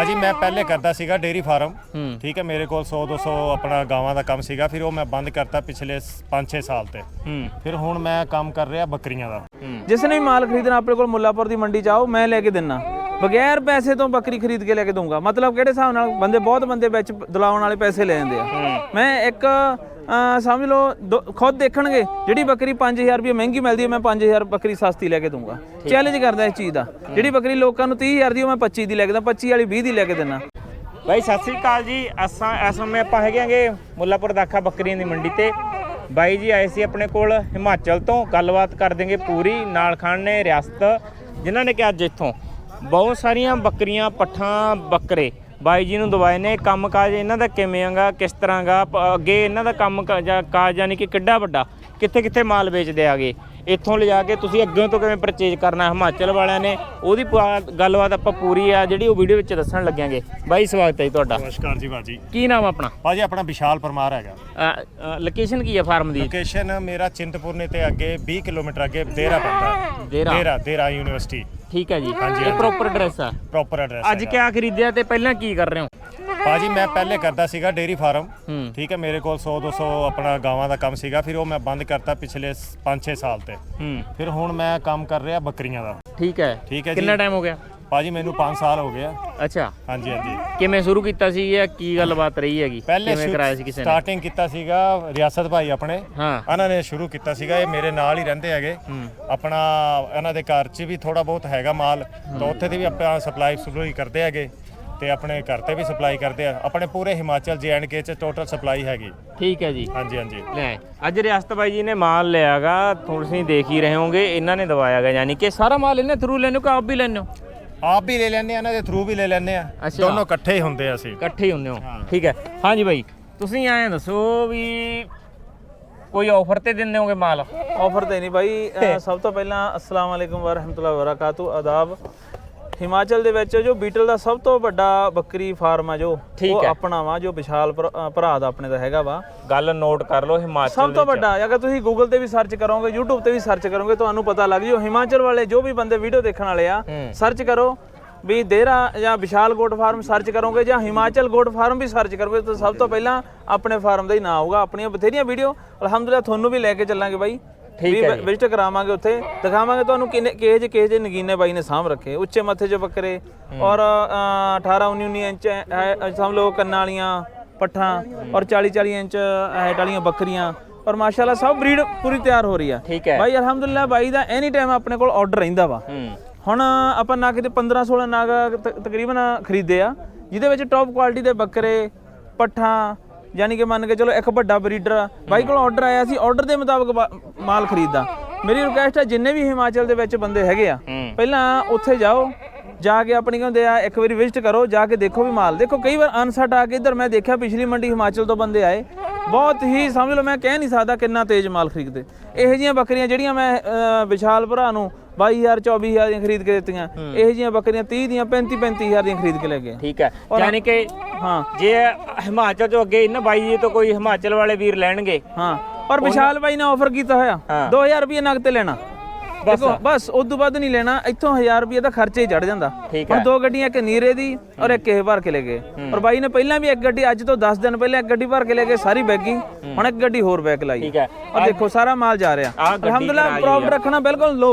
ਭਾਜੀ ਮੈਂ ਪਹਿਲੇ ਕਰਦਾ ਸੀਗਾ ਡੇਰੀ ਫਾਰਮ। ਠੀਕ ਹੈ ਮੇਰੇ ਕੋਲ 100 200 ਆਪਣਾ ਗਾਵਾਂ ਦਾ ਕੰਮ ਸੀਗਾ ਫਿਰ ਉਹ ਮੈਂ ਬੰਦ ਕਰਤਾ ਪਿਛਲੇ 5-6 ਸਾਲ ਤੇ। ਫਿਰ ਹੁਣ ਮੈਂ ਕੰਮ ਕਰ ਰਿਹਾ ਬੱਕਰੀਆਂ ਦਾ। ਜਿਸ ਨੇ ਵੀ ਮਾਲ ਖਰੀਦਣਾ ਆਪਣੇ ਕੋਲ ਮੁੱਲਾਪੁਰ ਦੀ ਮੰਡੀ ਚ ਆਓ ਮੈਂ ਲੈ ਕੇ ਦਿੰਨਾ। ਬਗੈਰ ਪੈਸੇ ਤੋਂ ਬੱਕਰੀ ਖਰੀਦ ਕੇ ਲੈ ਕੇ ਦਊਂਗਾ। ਮਤਲਬ ਕਿਹੜੇ ਹਿਸਾਬ ਨਾਲ ਬੰਦੇ ਬਹੁਤ ਬੰਦੇ ਵਿੱਚ ਦਲਾਉਣ ਵਾਲੇ ਪੈਸੇ ਲੈ ਜਾਂਦੇ ਆ। ਮੈਂ ਇੱਕ ਸਮਝ ਲਓ ਖੁਦ ਦੇਖਣਗੇ ਜਿਹੜੀ ਬੱਕਰੀ 5000 ਰੁਪਏ ਮਹਿੰਗੀ ਮਿਲਦੀ ਹੈ ਮੈਂ 5000 ਬੱਕਰੀ ਸਸਤੀ ਲੈ ਕੇ ਦਊਂਗਾ। ਚੈਲੰਜ ਕਰਦਾ ਇਸ ਚੀਜ਼ ਦਾ। ਜਿਹੜੀ ਬੱਕਰੀ ਲੋਕਾਂ ਨੂੰ 30000 ਦੀ ਉਹ ਮੈਂ 25 ਦੀ ਲੈ ਕੇ ਦਾਂ 25 ਵਾਲੀ 20 ਦੀ ਲੈ ਕੇ ਦਿੰਨਾ। ਬਾਈ ਸਤਿ ਸ੍ਰੀ ਅਕਾਲ ਜੀ। ਅਸਾਂ ਇਸ ਸਮੇਂ ਆਪਾਂ ਹੈਗੇ ਆਂਗੇ ਮੁੱਲਾਪੁਰ ਦਾਖਾ ਬੱਕਰੀਆਂ ਦੀ ਮੰਡੀ ਤੇ। ਬਾਈ ਜੀ ਆਏ ਸੀ ਆਪਣੇ ਕੋਲ ਹਿਮਾਚਲ ਤੋਂ। ਗੱਲਬਾਤ ਕਰ ਦੇਂਗੇ ਪੂਰੀ ਨਾਲ ਖਾਨ ਨੇ ਰਿਆਸਤ ਜਿਨ੍ਹਾਂ ਨੇ ਕਿ ਅੱਜ ਇੱਥੋਂ। ਬਹੁਤ ਸਾਰੀਆਂ ਬੱਕਰੀਆਂ ਪੱਠਾਂ ਬੱਕਰੇ। ਬਾਈ ਜੀ ਨੂੰ ਦਵਾਏ ਨੇ ਕੰਮ ਕਾਜ ਇਹਨਾਂ ਦਾ ਕਿਵੇਂ ਆਗਾ ਕਿਸ ਤਰ੍ਹਾਂ ਗਾ ਪ- ਅੱਗੇ ਇਹਨਾਂ ਦਾ ਕੰਮ ਕਾਜ ਯਾਨੀ ਕਿ ਕਿੱਡਾ ਵੱਡਾ ਕਿੱਥੇ ਕਿੱਥੇ ਮਾਲ ਵੇਚਦੇ ਆਗੇ? ਇੱਥੋਂ ਲਿਜਾ ਕੇ ਤੁਸੀਂ ਅੱਗੇ ਤੋਂ ਕਿਵੇਂ ਪਰਚੇਜ ਕਰਨਾ ਹਿਮਾਚਲ ਵਾਲਿਆਂ ਨੇ ਉਹਦੀ ਗੱਲਬਾਤ ਆਪਾਂ ਪੂਰੀ ਆ ਜਿਹੜੀ ਉਹ ਵੀਡੀਓ ਵਿੱਚ ਦੱਸਣ ਲੱਗਾਂਗੇ ਬਾਈ ਸਵਾਗਤ ਹੈ ਜੀ ਤੁਹਾਡਾ। ਨਮਸਕਾਰ ਜੀ ਭਾਜੀ ਕੀ ਨਾਮ ਆਪਣਾ? ਭਾਜੀ ਆਪਣਾ ਵਿਸ਼ਾਲ ਪਰਮਾਰ ਹੈਗਾ। ਲੋਕੇਸ਼ਨ ਕੀ ਹੈ ਫਾਰਮ ਦੀ? ਲੋਕੇਸ਼ਨ ਮੇਰਾ ਚਿੰਤਪੁਰਨੀ ਤੇ ਅੱਗੇ 20 ਕਿਲੋਮੀਟਰ ਅੱਗੇ ਦੇਰਾ ਪੈਂਦਾ। ਦੇਰਾ ਦੇਰਾ ਯੂਨੀਵਰਸਿਟੀ ਠੀਕ ਹੈ ਜੀ। ਹਾਂਜੀ, ਇਹ ਹਾਂਜੀ। ਪ੍ਰੋਪਰ ਐਡਰੈਸ ਆ। ਪ੍ਰੋਪਰ ਐਡਰੈਸ ਅੱਜ ਕਿਆ ਖਰੀਦਿਆ ਤੇ ਪਹਿਲਾਂ ਕੀ ਕਰ ਰਹੇ ਹੋ? ਭਾਜੀ ਮੈਂ ਪਹਿਲੇ ਕਰਦਾ ਸੀਗਾ ਡੇਰੀ ਫਾਰਮ ਹੂੰ। ਠੀਕ ਹੈ ਮੇਰੇ ਕੋਲ 100 200 ਆਪਣਾ ਗਾਵਾਂ ਦਾ ਕੰਮ ਸੀਗਾ। ਫਿਰ ਉਹ ਮੈਂ ਬੰਦ ਕਰਤਾ ਪਿਛਲੇ 5-6 ਸਾਲ ਤੇ। ਹੂੰ। ਫਿਰ ਹੁਣ ਮੈਂ ਕੰਮ ਕਰ ਰਿਹਾ ਬੱਕਰੀਆਂ ਦਾ। ਠੀਕ ਹੈ। ਠੀਕ ਹੈ ਜੀ। ਕਿੰਨਾ ਟਾਈਮ ਹੋ ਗਿਆ? ਭਾਜੀ ਮੈਨੂੰ 5 ਸਾਲ ਹੋ ਗਏ ਆ। ਅੱਛਾ। ਹਾਂਜੀ ਹਾਂਜੀ। ਕਿਵੇਂ ਸ਼ੁਰੂ ਕੀਤਾ ਸੀ ਜਾਂ ਕੀ ਗੱਲਬਾਤ ਰਹੀ ਹੈਗੀ? ਪਹਿਲੇ ਕਿਵੇਂ ਕਰਾਇਆ ਸੀ ਕਿਸੇ ਨੇ? ਸਟਾਰਟਿੰਗ ਕੀਤਾ ਸੀਗਾ ਰਿਆਸਤ ਭਾਈ ਆਪਣੇ। ਹਾਂ। ਇਹਨਾਂ ਨੇ ਸ਼ੁਰੂ ਕੀਤਾ ਸੀਗਾ ਇਹ ਮੇਰੇ ਨਾਲ ਹੀ ਰਹਿੰਦੇ ਹੈਗੇ। ਆਪਣਾ ਇਹਨਾਂ ਦੇ ਘਰ 'ਚ ਵੀ ਥੋੜਾ ਬਹੁਤ ਹੈਗਾ ਮਾਲ। ਤਾਂ ਉੱਥੇ ਦੀ ਵੀ ਆਪਾਂ ਸਪਲਾਈ ਸਪਲਾਈ ਕਰਦੇ ਹੈਗੇ। ਤੇ ਆਪਣੇ ਘਰ ਤੇ ਵੀ ਸਪਲਾਈ ਕਰਦੇ ਆ। ਆਪਣੇ ਪੂਰੇ ਹਿਮਾਚਲ ਕੇ 'ਚ ਟੋਟਲ ਸਪਲਾਈ ਹੈਗੀ। ਠੀਕ ਹੈ ਜੀ। ਹਾਂਜੀ ਹਾਂਜੀ। ਲੈ ਅੱਜ ਰਿਆਸਤ ਬਾਈ ਜੀ ਨੇ ਮਾਲ ਲਿਆਗਾ। ਤੁਸੀਂ ਦੇਖ ਹੀ ਰਹੇ ਹੋਗੇ ਇਹਨਾਂ ਨੇ ਦਵਾਇਆਗਾ ਯਾਨੀ ਕਿ ਸਾਰਾ ਮਾਲ ਇਹਨੇ ਥਰੂ ਲੈਣੋ ਕਿ ਆਪ ਵੀ ਲੈਣੋ ਆਪ ਵੀ ਲੈ ਲੈਂਦੇ ਆ ਇਹਨਾਂ ਦੇ ਥਰੂ ਵੀ ਲੈ ਲੈਂਦੇ ਆ। ਅੱਛਾ। ਦੋਨੋਂ ਇਕੱਠੇ ਹੀ ਹੁੰਦੇ ਆ ਅਸੀਂ। ਇਕੱਠੇ ਹੀ ਹੁੰਦੇ ਹੋ। ਠੀਕ ਹੈ। ਹਾਂਜੀ ਬਾਈ ਤੁਸੀਂ ਐਂ ਦੱਸੋ ਵੀ ਕੋਈ ਆਫਰ ਤੇ ਦਿੰਦੇ ਹੋਗੇ ਮਾਲ? ਆਫਰ ਤੇ ਨਹੀਂ ਬਾਈ। ਅਹ ਸਭ ਤੋਂ ਪਹਿਲਾਂ ਅਸਲਾਮ ਵਾਲੇਕੁਮ ਵਰਹਿਮਤੁਲਾਹ ਵਬਰਕਾਤੂ ਆਦਾਬ। ਹਿਮਾਚਲ ਦੇ ਵਿੱਚ ਜੋ ਬੀਟਲ ਦਾ ਸਭ ਤੋਂ ਵੱਡਾ ਬੱਕਰੀ ਫਾਰਮ ਆ ਜੋ ਉਹ। ਆਪਣਾ ਵਾ ਜੋ ਵਿਸ਼ਾਲ ਭਰਾ ਦਾ ਆਪਣੇ ਦਾ ਹੈਗਾ ਵਾ ਗੱਲ ਨੋਟ ਕਰ ਲਓ ਹਿਮਾਚਲ ਸਭ ਤੋਂ। ਵੱਡਾ ਅਗਰ ਤੁਸੀਂ ਗੂਗਲ ਤੇ ਵੀ ਸਰਚ ਕਰੋਗੇ YouTube ਤੇ ਵੀ ਸਰਚ ਕਰੋਗੇ ਤੁਹਾਨੂੰ ਪਤਾ ਲੱਗ ਜੂ ਹਿਮਾਚਲ ਵਾਲੇ ਜੋ ਵੀ ਬੰਦੇ ਵੀਡੀਓ ਦੇਖਣ ਵਾਲੇ ਆ। ਸਰਚ ਕਰੋ ਵੀ ਦੇਰਾ ਜਾਂ ਵਿਸ਼ਾਲ ਗੋਟ ਫਾਰਮ ਸਰਚ ਕਰੋਗੇ ਜਾਂ ਹਿਮਾਚਲ ਗੋਟ ਫਾਰਮ ਵੀ ਸਰਚ ਕਰੋਗੇ ਤਾਂ ਸਭ ਤੋਂ ਪਹਿਲਾਂ ਆਪਣੇ ਫਾਰਮ ਦਾ ਹੀ ਨਾਮ ਆਊਗਾ ਆਪਣੀਆਂ ਬਥੇਰੀਆਂ ਵੀਡੀਓ ਅਲਹਮਦੁਲਿਲਾ ਤੁਹਾਨੂੰ ਵੀ ਲੈ ਕੇ ਚੱਲਾਂਗੇ ਬਾਈ ਵੀ ਹੈ ਜੀ। ਵਿਜ਼ਿਟ ਕਰਾਵਾਂਗੇ ਉੱਥੇ ਦਿਖਾਵਾਂਗੇ ਤੁਹਾਨੂੰ ਕਿੰਨੇ ਕਿਹੇ ਜਿਹੇ ਕਿਹੇ ਜਿਹੇ ਨਗੀਨੇ ਬਾਈ ਨੇ ਸਾਂਭ ਰੱਖੇ। ਉੱਚੇ ਮੱਥੇ 'ਚ ਬੱਕਰੇ ਔਰ ਅ, 18 19 19 ਇੰਚ ਹੈ, ਸਮਝ ਲਓ ਕੰਨਾਂ ਵਾਲੀਆਂ ਪੱਠਾਂ ਔਰ 40 40 ਇੰਚ ਹਾਈਟ ਵਾਲੀਆਂ ਬੱਕਰੀਆਂ ਔਰ ਮਾਸ਼ਾਅੱਲਾ ਸਭ ਬਰੀਡ ਪੂਰੀ ਤਿਆਰ ਹੋ ਰਹੀ ਆ ਠੀਕ ਹੈ। ਬਾਈ ਅਲਹਮਦੁਲਿਲਾ ਬਾਈ ਦਾ ਐਨੀ ਟਾਈਮ ਆਪਣੇ ਕੋਲ ਆਰਡਰ ਰਹਿੰਦਾ ਵਾ। ਹੁਣ ਆਪਾਂ ਨਾ ਕਿਤੇ 15 16 ਨਾਗ ਤਕਰੀਬਨ ਖਰੀਦੇ ਆ ਜਿਹਦੇ ਵਿੱਚ ਟੌਪ ਕੁਆਲਿਟੀ ਦੇ ਬੱਕਰੇ ਪੱਠਾਂ ਯਾਨੀ ਕਿ ਮੰਨ ਕੇ ਚਲੋ ਇੱਕ ਵੱਡਾ ਬਰੀਡਰ ਬਾਈ ਕੋਲ ਆਰਡਰ ਆਇਆ ਸੀ ਆਰਡਰ ਦੇ ਮੁਤਾਬਕ ਮਾਲ ਖਰੀਦਾ ਮੇਰੀ ਰਿਕੁਐਸਟ ਹੈ ਜਿੰਨੇ ਵੀ ਹਿਮਾਚਲ ਦੇ ਵਿੱਚ ਬੰਦੇ ਹੈਗੇ ਆ ਪਹਿਲਾਂ ਉੱਥੇ ਜਾਓ ਜਾ ਕੇ ਆਪਣੀ ਕਹਿੰਦੇ ਆ ਇੱਕ ਵਾਰੀ ਵਿਜ਼ਿਟ ਕਰੋ ਜਾ ਕੇ ਦੇਖੋ ਵੀ ਮਾਲ। ਦੇਖੋ ਕਈ ਵਾਰ ਅਨਸਟ ਆ ਕੇ ਇੱਧਰ ਮੈਂ ਦੇਖਿਆ ਪਿਛਲੀ ਮੰਡੀ ਹਿਮਾਚਲ ਤੋਂ ਬੰਦੇ ਆਏ ਬਹੁਤ ਹੀ ਸਮਝ ਲਓ ਮੈਂ ਕਹਿ ਨਹੀਂ ਸਕਦਾ ਕਿੰਨਾ ਤੇਜ਼ ਮਾਲ ਖਰੀਦਦੇ। ਇਹੋ ਜਿਹੀਆਂ ਬੱਕਰੀਆਂ ਜਿਹੜੀਆਂ ਮੈਂ ਵਿਸ਼ਾਲ ਭਰਾ ਨੂੰ 22000 24000 ਦੀਆਂ ਖਰੀਦ ਕੇ ਦਿੱਤੀਆਂ। ਇਹੋ ਜਿਹੀਆਂ ਬੱਕਰੀਆਂ 30 ਦੀਆਂ 35 35000 ਦੀਆਂ ਖਰੀਦ ਕੇ ਲੈ ਗਏ। ਠੀਕ ਹੈ। ਯਾਨੀ ਕਿ ਹਾਂ। ਜੇ ਹਿਮਾਚਲ ਤੋਂ ਅੱਗੇ ਇਹਨਾਂ ਬਾਈ ਜੀ ਤੋਂ ਕੋਈ ਹਿਮਾਚਲ ਵਾਲੇ ਵੀਰ ਲੈਣਗੇ। ਹਾਂ। ਪਰ ਵਿਸ਼ਾਲ ਬਾਈ ਨੇ ਆਫਰ ਕੀਤਾ ਹੋਇਆ। ਹਾਂ। 2000 ਰੁਪਏ ਨਗਦ ਤੇ ਲੈਣਾ। ਬਸ। ਬਸ ਉਸ ਤੋਂ ਵੱਧ ਨਹੀਂ ਲੈਣਾ। ਇੱਥੋਂ 1000 ਰੁਪਏ ਦਾ ਖਰਚਾ ਹੀ ਚੜ ਜਾਂਦਾ। ਠੀਕ ਹੈ। ਦੋ ਗੱਡੀਆਂ ਇੱਕ ਨੀਰੇ ਦੀ ਔਰ ਇੱਕ ਇਹ ਭਰ ਕੇ ਲੈ ਗਏ। ਔਰ ਬਾਈ ਨੇ ਪਹਿਲਾਂ ਵੀ ਇੱਕ ਗੱਡੀ ਅੱਜ ਤੋਂ 10 ਦਿਨ ਪਹਿਲਾਂ ਇੱਕ ਗੱਡੀ ਭਰ ਕੇ ਲੈ ਗਏ ਸਾਰੀ ਬੈਗੀ। ਹੁਣ ਇੱਕ ਗੱਡੀ ਹੋਰ ਬੈਕ ਲਾਈ। ਠੀਕ ਹੈ। ਔਰ ਦੇਖੋ ਸਾਰਾ ਮਾਲ ਜਾ ਰਿਹਾ। ਅਲਹਮਦੁਲਿਲਾ ਪ੍ਰੋਫਿਟ ਰੱਖਣਾ ਬਿਲਕੁਲ ਲੋ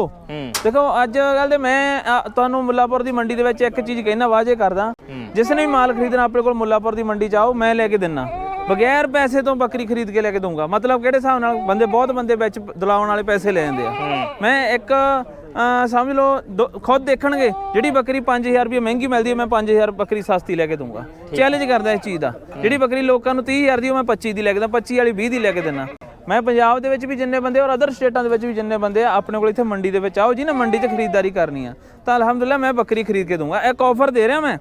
ਦੇਖੋ ਅੱਜ ਕੱਲ ਦੇ ਮੈਂ ਤੁਹਾਨੂੰ ਮੁੱਲਾਪੁਰ ਦੀ ਮੰਡੀ ਦੇ ਵਿੱਚ ਇੱਕ ਚੀਜ਼ ਕਹਿਣਾ ਵਾਜੇ ਕਰਦਾ। ਜਿਸ ਨੇ ਵੀ ਮਾਲ ਖਰੀਦਣਾ ਆਪਣੇ ਕੋਲ ਮੁੱਲਾਪੁਰ ਦੀ ਮੰਡੀ ਚ ਆਓ ਮੈਂ ਲੈ ਕੇ ਦਿੰਨਾ। ਬਗੈਰ ਪੈਸੇ ਤੋਂ ਬੱਕਰੀ ਖਰੀਦ ਕੇ ਲੈ ਕੇ ਦਊਂਗਾ। ਮਤਲਬ ਕਿਹੜੇ ਹਿਸਾਬ ਨਾਲ ਬੰਦੇ ਬਹੁਤ ਬੰਦੇ ਵਿੱਚ ਦਲਾਉਣ ਵਾਲੇ ਪੈਸੇ ਲੈ ਜਾਂਦੇ ਆ। ਮੈਂ ਇੱਕ ਸਮਝ ਲਓ ਖੁਦ ਦੇਖਣਗੇ ਜਿਹੜੀ ਬੱਕਰੀ 5000 ਰੁਪਏ ਮਹਿੰਗੀ ਮਿਲਦੀ ਹੈ ਮੈਂ 5000 ਬੱਕਰੀ ਸਸਤੀ ਲੈ ਕੇ ਦਊਂਗਾ। ਚੈਲੰਜ ਕਰਦਾ ਇਸ ਚੀਜ਼ ਦਾ। ਜਿਹੜੀ ਬੱਕਰੀ ਲੋਕਾਂ ਨੂੰ 30000 ਦੀ ਉਹ ਮੈਂ 25 ਦੀ ਲੈ ਕੇ ਦਾਂ 25 ਵਾਲੀ 20 ਦੀ ਲੈ ਕੇ ਦਿੰਨਾ ਮੈਂ ਪੰਜਾਬ ਦੇ ਵਿੱਚ ਵੀ ਜਿੰਨੇ ਬੰਦੇ ਔਰ ਅਦਰ ਸਟੇਟਾਂ ਦੇ ਵਿੱਚ ਵੀ ਜਿੰਨੇ ਬੰਦੇ ਆ ਆਪਣੇ ਕੋਲ ਇੱਥੇ ਮੰਡੀ ਦੇ ਵਿੱਚ ਆਓ ਜੀ ਨਾ ਮੰਡੀ 'ਚ ਖਰੀਦਦਾਰੀ ਕਰਨੀ ਆ। ਤਾਂ ਅਲਹਮਦੁਲਿਲਾ ਮੈਂ ਬੱਕਰੀ ਖਰੀਦ ਕੇ ਦਊਂਗਾ। ਇੱਕ ਆਫਰ ਦੇ ਰਿਹਾ ਮੈਂ।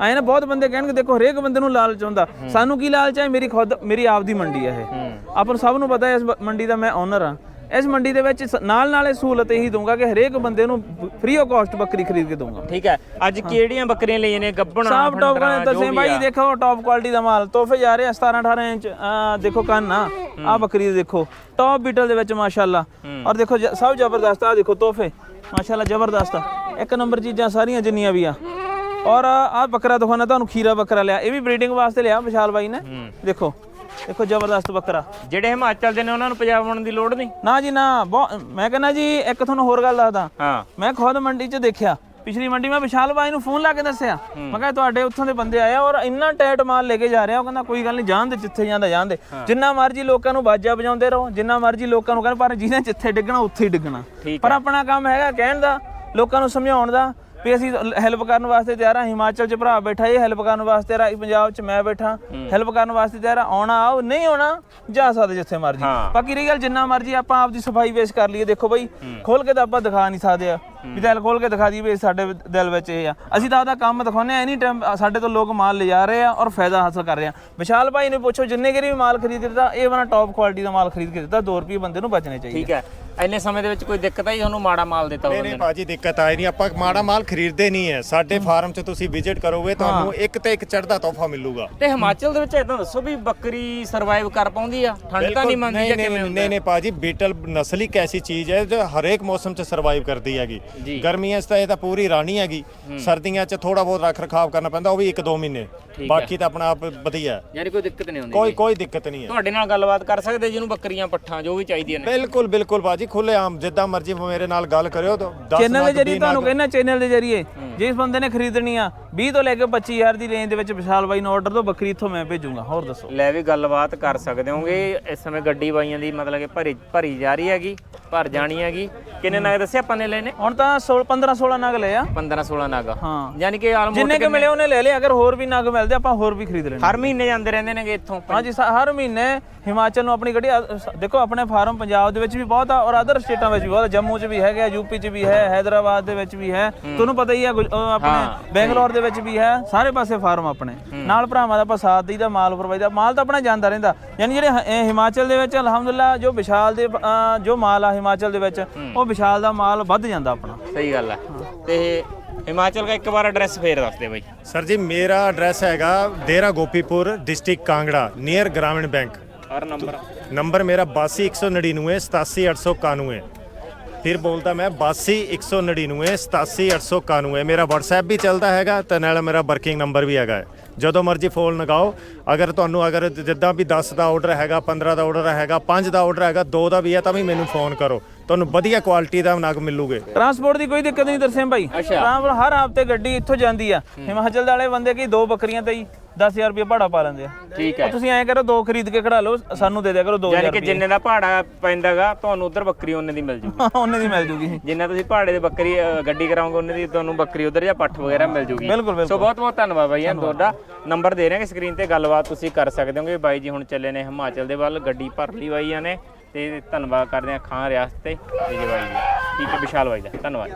ਆਏ ਨਾ ਬਹੁਤ ਬੰਦੇ ਕਹਿਣਗੇ ਦੇਖੋ ਹਰੇਕ ਬੰਦੇ ਨੂੰ ਲਾਲਚ ਹੁੰਦਾ। ਸਾਨੂੰ ਕੀ ਲਾਲਚ ਹੈ ਮੇਰੀ ਖੁਦ ਮੇਰੀ ਆਪ ਦੀ ਮੰਡੀ ਹੈ ਇਹ। ਆਪਾਂ ਨੂੰ ਸਭ ਨੂੰ ਪਤਾ ਹੈ ਇਸ ਮੰਡੀ ਦਾ ਮੈਂ ਓਨਰ ਆ। ਇਸ ਮੰਡੀ ਦੇ ਵਿੱਚ ਨਾਲ ਨਾਲ ਇਹ ਸਹੂਲਤ ਇਹੀ ਦਊਂਗਾ ਕਿ ਹਰੇਕ ਬੰਦੇ ਨੂੰ ਫ੍ਰੀ ਆਫ ਕਾਸਟ ਬੱਕਰੀ ਖਰੀਦ ਕੇ ਦਊਂਗਾ। ਠੀਕ ਹੈ। ਅੱਜ ਕਿਹੜੀਆਂ ਬੱਕਰੀਆਂ ਲਈਆਂ ਨੇ? ਗੱਬਣਾ ਸਾਫ਼ ਟੌਪ ਨੇ ਦੱਸੇ ਬਾਈ ਦੇਖੋ ਟੌਪ ਕੁਆਲਿਟੀ ਦਾ ਮਾਲ। ਤੋਹਫੇ ਜਾ ਰਹੇ ਆ 17 18 ਇੰਚ ਦੇਖੋ ਕੰਨ ਆ ਆ ਬੱਕਰੀ ਦੇ ਦੇਖੋ। ਟੌਪ ਬੀਟਲ ਦੇ ਵਿੱਚ ਮਾਸ਼ਾਅੱਲਾ। ਔਰ ਦੇਖੋ ਸਭ ਜ਼ਬਰਦਸਤ ਆ ਦੇਖੋ ਤੋਹਫੇ। ਮਾਸ਼ਾਅੱਲਾ ਜ਼ਬਰਦਸਤ ਆ। ਇੱਕ ਨੰਬਰ ਚੀਜ਼ਾਂ ਸਾਰੀਆਂ ਜਿੰਨੀਆਂ ਵੀ ਆ। ਔਰ ਆ ਬੱਕਰਾ ਦਿਖਾਉਣਾ ਤੁਹਾਨੂੰ ਖੀਰਾ ਬੱਕਰਾ ਲਿਆ। ਇਹ ਵੀ ਬਰੀਡਿੰਗ ਵਾਸਤੇ ਲਿਆ ਵਿਸ਼ਾਲ ਬਾਈ ਨੇ। ਦੇਖੋ। ਦੇਖੋ ਜ਼ਬਰਦਸਤ ਬੱਕਰਾ। ਜਿਹੜੇ ਹਿਮਾਚਲ ਦੇ ਨੇ ਉਹਨਾਂ ਨੂੰ ਪੰਜਾਬ ਆਉਣ ਦੀ ਲੋੜ ਨਹੀਂ? ਨਾ ਜੀ ਨਾ ਬਹੁਤ ਮੈਂ ਕਹਿੰਦਾ ਜੀ ਇੱਕ ਤੁਹਾਨੂੰ ਹੋਰ ਗੱਲ ਦੱਸਦਾ। ਹਾਂ। ਮੈਂ ਖੁਦ ਮੰਡੀ 'ਚ ਦੇਖਿਆ। ਪਿਛਲੀ ਮੰਡੀ ਮੈਂ ਵਿਸ਼ਾਲ ਬਾਈ ਨੂੰ ਫੋਨ ਲਾ ਕੇ ਦੱਸਿਆ। ਮੈਂ ਕਿਹਾ ਤੁਹਾਡੇ ਉੱਥੋਂ ਦੇ ਬੰਦੇ ਆਏ ਆ ਔਰ ਇੰਨਾ ਟਾਈਟ ਮਾਲ ਲੈ ਕੇ ਜਾ ਰਿਹਾ। ਉਹ ਕਹਿੰਦਾ ਕੋਈ ਗੱਲ ਨਹੀਂ ਜਾਣ ਦੇ ਜਿੱਥੇ ਜਾਂਦਾ ਜਾਣ ਦੇ। ਜਿੰਨਾ ਮਰਜ਼ੀ ਲੋਕਾਂ ਨੂੰ ਬਾਜਾ ਵਜਾਉਂਦੇ ਰਹੋ ਜਿੰਨਾ ਮਰਜ਼ੀ ਲੋਕਾਂ ਨੂੰ ਕਹਿੰਦੇ ਪਰ ਜਿਹਨੇ ਜਿੱਥੇ ਡਿੱਗਣਾ ਉੱਥੇ ਹੀ ਡਿੱਗਣਾ। ਠੀਕ ਪਰ ਆਪਣਾ ਕੰਮ ਹੈਗਾ ਕਹਿਣ ਦਾ ਲੋਕਾਂ ਨੂੰ ਸਮਝਾਉਣ ਦਾ। ਵੀ ਅਸੀਂ ਹੈਲਪ ਕਰਨ ਵਾਸਤੇ ਤਿਆਰ ਆ ਹਿਮਾਚਲ 'ਚ ਭਰਾ ਬੈਠਾ ਇਹ ਹੈਲਪ ਕਰਨ ਵਾਸਤੇ ਤਿਆਰ ਆ ਪੰਜਾਬ 'ਚ ਮੈਂ ਬੈਠਾ। ਹੈਲਪ ਕਰਨ ਵਾਸਤੇ ਤਿਆਰ ਆ ਆਉਣਾ ਆਓ ਨਹੀਂ ਆਉਣਾ ਜਾ ਸਕਦੇ ਜਿੱਥੇ ਮਰਜ਼ੀ। ਬਾਕੀ ਰਹੀ ਗੱਲ ਜਿੰਨਾ ਮਰਜ਼ੀ ਆਪਾਂ ਆਪਦੀ ਸਫ਼ਾਈ ਵੇਸ ਕਰ ਲਈਏ ਦੇਖੋ ਬਈ ਖੋਲ ਕੇ ਤਾਂ ਆਪਾਂ ਦਿਖਾ ਨਹੀਂ ਸਕਦੇ ਆ। ਵੀ ਦਿਲ ਖੋਲ ਕੇ ਦਿਖਾ ਦਈਏ ਵੀ ਸਾਡੇ ਦਿਲ ਵਿੱਚ ਇਹ ਆ। ਅਸੀਂ ਤਾਂ ਆਪਦਾ ਕੰਮ ਦਿਖਾਉਂਦੇ ਆ ਐਨੀ ਟਾਈਮ ਸਾਡੇ ਤੋਂ ਲੋਕ ਮਾਲ ਲਿਜਾ ਰਹੇ ਆ ਔਰ ਫਾਇਦਾ ਹਾਸਲ ਕਰ ਰਹੇ ਆ। ਵਿਸ਼ਾਲ ਭਾਈ ਨੂੰ ਪੁੱਛੋ ਜਿੰਨੇ ਕਿਰੀ ਵੀ ਮਾਲ ਖਰੀਦ ਕੇ ਦਿੱਤਾ ਇਹ ਵਾਲਾ ਟੌਪ ਕੁਆਲਿਟੀ ਦਾ ਮਾਲ ਖਰੀਦ ਕੇ ਦਿੱਤਾ 2 ਰੁਪਏ ਬੰਦੇ ਨੂੰ ਬਚਣੇ ਚਾਹੀਦੇ। ਠੀਕ ਹੈ। ਇੰਨੇ ਸਮੇਂ ਦੇ ਵਿੱਚ ਕੋਈ ਦਿੱਕਤ ਆਈ ਤੁਹਾਨੂੰ ਮਾੜਾ ਮਾਲ ਦਿੱਤਾ ਨਹੀਂ ਨਹੀਂ ਭਾਜੀ ਦਿੱਕਤ ਆਈ ਨਹੀਂ। ਆਪਾਂ ਮਾੜਾ ਮਾਲ ਖਰੀਦਦੇ ਨਹੀਂ ਹੈ। ਸਾਡੇ ਫਾਰਮ 'ਚ ਤੁਸੀਂ ਵਿਜ਼ਿਟ ਕਰੋਗੇ ਤੁਹਾਨੂੰ ਇੱਕ ਤੇ ਇੱਕ ਚੜਦਾ ਤੋਹਫਾ ਮਿਲੂਗਾ। ਤੇ ਹਿਮਾਚਲ ਦੇ ਵਿੱਚ ਇਦਾਂ ਦੱਸੋ ਵੀ ਬੱਕਰੀ ਸਰਵਾਈਵ ਕਰ ਪਾਉਂਦੀ ਆ? ਠੰਡ ਤਾਂ ਨਹੀਂ ਮੰਨਦੀ ਜਾਂ ਕਿਵੇਂ ਨਹੀਂ ਨਹੀਂ ਭਾਜੀ ਬੀਟਲ ਨਸਲ ਇੱਕ ਐਸੀ ਚੀਜ਼ ਹੈ ਜੋ ਹਰੇਕ ਮੌਸਮ 'ਚ ਸਰਵਾਈਵ ਕਰਦੀ ਹੈਗੀ। ਗਰਮੀਆਂ 'ਚ ਤਾਂ ਇਹ ਤਾਂ ਪੂਰੀ ਰਾਣੀ ਹੈਗੀ। ਸਰਦੀਆਂ 'ਚ ਥੋੜਾ ਬਹੁਤ ਰੱਖ ਰਖਾਵ ਕਰਨਾ ਪੈਂਦਾ ਉਹ ਵੀ 1-2 ਮਹੀਨੇ। ਬਾਕੀ ਤਾਂ ਆਪਣਾ ਆਪ ਵਧੀਆ। ਹੈ। ਯਾਨੀ ਕੋਈ ਦਿੱਕਤ ਨਹੀਂ ਹੁੰਦੀ ਕੋਈ ਕੋਈ ਦਿੱਕਤ ਨਹੀਂ ਹੈ। ਤੁਹਾਡੇ ਨਾਲ ਗੱਲਬਾਤ ਕਰ ਸਕਦੇ ਜਿਹਨੂੰ ਬੱਕਰੀਆਂ ਪੱਠਾਂ ਜੋ ਵੀ ਚਾਹੀਦੀਆਂ ਨੇ। ਬਿਲਕੁਲ ਬਿਲਕੁਲ ਭਾਜੀ ਖੁੱਲੇ ਆਮ ਜਿੱਦਾਂ ਮਰਜ਼ੀ ਮੇਰੇ ਨਾਲ ਗੱਲ ਕਰਿਓ ਤਾਂ 10 ਚੈਨਲ ਦੇ ਨਗ, ਜਰੀਏ 20 ਤੁਹਾਨੂੰ ਨਗ। ਕਹਿੰਦਾ ਚੈਨਲ ਦੇ ਜਰੀਏ। ਜਿਸ ਬੰਦੇ ਨੇ ਖਰੀਦਣੀ ਆ 20 ਤੋਂ ਲੈ ਕੇ 25000 ਦੀ ਰੇਂਜ ਦੇ ਵਿੱਚ ਵਿਸ਼ਾਲ ਬਾਈ ਨੂੰ ਆਰਡਰ ਦੋ ਬੱਕਰੀ ਇੱਥੋਂ ਮੈਂ ਭੇਜੂੰਗਾ। ਹੋਰ ਦੱਸੋ। ਲੈ ਵੀ ਗੱਲਬਾਤ ਕਰ ਸਕਦੇ ਹੋਗੇ। ਇਸ ਸਮੇਂ ਗੱਡੀ ਬਾਈਆਂ ਦੀ ਮਤਲਬ ਕਿ ਭਰੀ ਭਰੀ ਜਾ ਰਹੀ ਹੈਗੀ। ਭਰ ਜਾਣੀ ਹੈਗੀ। ਕਿੰਨੇ ਨਗ ਦੱਸਿਆ ਆਪਾਂ ਨੇ ਲਏ ਨੇ? ਹੁਣ ਤਾਂ 16 15 16 ਨਗ ਲਏ ਆ। 15 16 ਨਗ। ਹਾਂ। ਯਾਨੀ ਕਿ ਆਲਮੋਸਟ ਜਿੰਨੇ ਕੇ ਮਿਲੇ ਉਹਨੇ ਲੈ ਲਏ। ਅਗਰ ਹੋਰ ਵੀ ਨਗ ਮਿਲਦੇ ਆਪਾਂ ਹੋਰ ਵੀ ਖਰੀਦ ਲੈਣੇ ਹਰ ਮਹੀਨੇ ਜਾਂਦੇ ਰਹਿੰਦੇ ਨੇਗੇ ਇੱਥੋਂ ਹਾਂਜੀ ਹਰ ਮਹੀਨੇ ਹਿਮਾਚਲ ਨੂੰ ਆਪਣੀ ਗੱਡੀ ਦੇਖੋ ਆਪਣੇ ਫਾਰਮ ਪੰਜਾਬ ਦੇ ਵਿੱਚ ਵੀ ਬਹੁਤ ਆ ਔਰ ਅਦਰ ਸਟੇਟਾਂ ਵਿੱਚ ਵੀ ਬਹੁਤ ਜੰਮੂ 'ਚ ਵੀ ਹੈਗਾ ਯੂਪੀ 'ਚ ਵੀ ਹੈ ਹੈਦਰਾਬਾਦ ਦੇ ਵਿੱਚ ਵੀ ਹੈ। ਤੁਹਾਨੂੰ ਪਤਾ ਹੀ ਆ ਆਪਣੇ ਬੈਂਗਲੌਰ ਦੇ ਵਿੱਚ ਵੀ ਹੈ। ਸਾਰੇ ਪਾਸੇ ਫਾਰਮ ਆਪਣੇ। ਨਾਲ ਭਰਾਵਾਂ ਦਾ ਆਪਾਂ ਸਾਥ ਦਈਦਾ ਮਾਲ ਪ੍ਰਵਾਈਦਾ ਮਾਲ ਤਾਂ ਆਪਣਾ ਜਾਂਦਾ ਰਹਿੰਦਾ। ਯਾਨੀ ਜਿਹੜੇ ਹਿਮਾਚਲ ਦੇ ਵਿੱਚ ਅਲਹਮਦੁਲਿਲਾ ਜੋ ਵਿਸ਼ਾਲ ਦੇ ਜੋ ਮਾਲ ਆ ਹਿਮਾਚਲ ਦੇ ਵਿੱਚ ਉਹ ਵਿਸ਼ਾਲ ਦਾ ਮਾਲ ਵੱਧ ਜਾਂਦਾ ਆਪਣਾ। ਸਹੀ ਗੱਲ ਹੈ ਤੇ ਹਿਮਾਚਲ ਦਾ ਇੱਕ ਵਾਰ ਐਡਰੈਸ ਫੇਰ ਦੱਸ ਦੇ ਬਾਈ। ਸਰ ਜੀ ਮੇਰਾ ਐਡਰੈਸ ਹੈਗਾ Dera Gopipur district Kangra near Gramin bank ਔਰ ਨੰਬਰ। ਨੰਬਰ ਮੇਰਾ 82199 87891 ਫਿਰ ਬੋਲਦਾ ਮੈਂ 82199 87891 ਮੇਰਾ WhatsApp ਵੀ ਚੱਲਦਾ ਹੈਗਾ ਤੇ ਨਾਲ ਮੇਰਾ ਵਰਕਿੰਗ ਨੰਬਰ ਵੀ ਹੈਗਾ। ਹੈ। ਜਦੋਂ ਮਰਜ਼ੀ ਫੋਨ ਲਗਾਓ। ਅਗਰ ਤੁਹਾਨੂੰ ਅਗਰ ਜਿੱਦਾਂ ਵੀ 10 ਦਾ ਆਰਡਰ ਹੈਗਾ 15 ਦਾ ਆਰਡਰ ਹੈਗਾ 5 ਦਾ ਆਰਡਰ ਹੈਗਾ 2 ਦਾ ਵੀ ਹੈ ਤਾਂ ਵੀ ਮੈਨੂੰ ਫੋਨ ਕਰੋ। ਤੁਹਾਨੂੰ ਵਧੀਆ ਕੁਆਲਿਟੀ ਦਾ ਨਗ ਮਿਲੂਗੇ। ਟਰਾਂਸਪੋਰਟ ਦੀ ਕੋਈ ਦਿੱਕਤ ਨਹੀਂ ਦਰਸੇਮ ਭਾਈ। ਟਰਾਂਸਪੋਰਟ ਹਰ ਹਫ਼ਤੇ ਗੱਡੀ ਇੱਥੋਂ ਜਾਂਦੀ ਆ। ਹਿਮਾਚਲ ਦੇ ਵਾਲੇ ਬੰਦੇ ਕੀ ਦੋ ਬੱਕਰੀਆਂ ਤੇ ਹੀ? 10000 ਰੁਪਏ ਭਾੜਾ ਪਾ ਲੈਂਦੇ ਆ। ਠੀਕ ਹੈ। ਤੁਸੀਂ ਐਂ ਕਰੋ ਦੋ ਖਰੀਦ ਕੇ ਖੜਾ ਲਓ ਸਾਨੂੰ ਦੇ ਦਿਆ ਕਰੋ 2000 ਯਾਨੀ ਕਿ ਜਿੰਨੇ ਦਾ ਭਾੜਾ ਪੈਂਦਾਗਾ ਤੁਹਾਨੂੰ ਉਧਰ ਬੱਕਰੀ ਉਹਨੇ ਦੀ ਮਿਲ ਜੂਗੀ। ਉਹਨੇ ਦੀ ਮਿਲ ਜੂਗੀ। ਜਿੰਨਾ ਤੁਸੀਂ ਭਾੜੇ ਦੇ ਬੱਕਰੀ ਅ, ਗੱਡੀ ਕਰਾਓਗੇ ਉਹਨੇ ਦੀ ਤੁਹਾਨੂੰ ਬੱਕਰੀ ਉਧਰ ਜਾਂ ਪੱਠ ਵਗੈਰਾ ਮਿਲ ਜੂਗੀ। ਬਿਲਕੁਲ, ਬਿਲਕੁਲ। ਸੋ ਬਹੁਤ ਬਹੁਤ ਧੰਨਵਾਦ ਬਾਈ ਜਾਨ ਤੁਹਾਡਾ ਨੰਬਰ ਦੇ ਰਹੇ ਸਕਰੀਨ ਤੇ ਗੱਲਬਾਤ ਤੁਸੀਂ ਕਰ ਸਕਦੇ ਹੋਗੇ। ਬਾਈ ਜੀ ਹੁਣ ਚੱਲੇ ਨੇ ਹਿਮਾਚਲ ਦੇ ਵੱਲ ਗੱਡੀ ਭਰ ਲਈ ਬਾਈਆਂ ਨੇ ਤੇ ਧੰਨਵਾਦ ਕਰਦੇ ਹਾਂ ਖਾਂ ਰਿਆਸਤ ਤੇ ਵਿਜੇ ਬਾਈ ਜੀ। ਠੀਕ ਹੈ ਵਿਸ਼ਾਲ ਬਾਈ ਦਾ ਧੰਨਵਾਦ।